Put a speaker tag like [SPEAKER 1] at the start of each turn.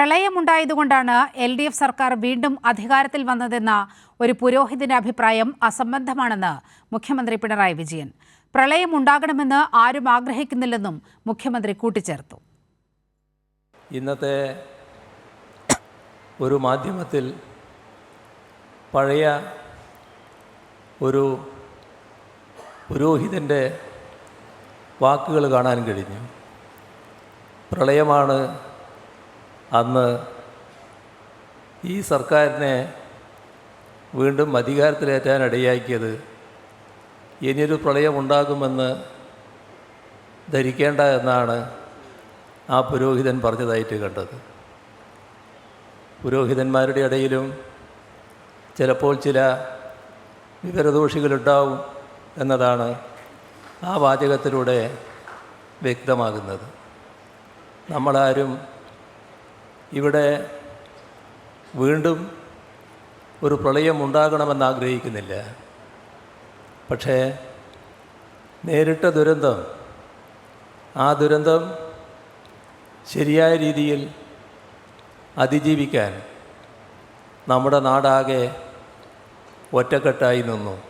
[SPEAKER 1] പ്രളയമുണ്ടായതുകൊണ്ടാണ് L D F സർക്കാർ വീണ്ടും അധികാരത്തിൽ വന്നതെന്ന ഒരു പുരോഹിതന്റെ അഭിപ്രായം അസംബന്ധമാണെന്ന് മുഖ്യമന്ത്രി പിണറായി വിജയൻ. പ്രളയമുണ്ടാകണമെന്ന് ആരും ആഗ്രഹിക്കുന്നില്ലെന്നും മുഖ്യമന്ത്രി കൂട്ടിച്ചേർത്തു.
[SPEAKER 2] ഇന്നത്തെ ഒരു മാധ്യമത്തിൽ പഴയ ഒരു പുരോഹിതന്റെ വാക്കുകൾ കാണാൻ കഴിഞ്ഞു. പ്രളയമാണ് അന്ന് ഈ സർക്കാരിനെ വീണ്ടും അധികാരത്തിലേറ്റാൻ ഇടയാക്കിയത് ഇനിയൊരു പ്രളയമുണ്ടാകുമെന്ന് ധരിക്കേണ്ട എന്നാണ് ആ പുരോഹിതൻ പറഞ്ഞതായിട്ട് കണ്ടത്. പുരോഹിതന്മാരുടെ ഇടയിലും ചിലപ്പോൾ ചില വിവരദോഷികളുണ്ടാവും എന്നതാണ് ആ വാചകത്തിലൂടെ വ്യക്തമാകുന്നത്. നമ്മളാരും ഇവിടെ വീണ്ടും ഒരു പ്രളയം ഉണ്ടാകണമെന്ന് ആഗ്രഹിക്കുന്നില്ല. പക്ഷേ നേരിട്ട ദുരന്തം ആ ദുരന്തം ശരിയായ രീതിയിൽ അതിജീവിക്കാൻ നമ്മുടെ നാടാകെ ഒറ്റക്കെട്ടായി നിന്നു.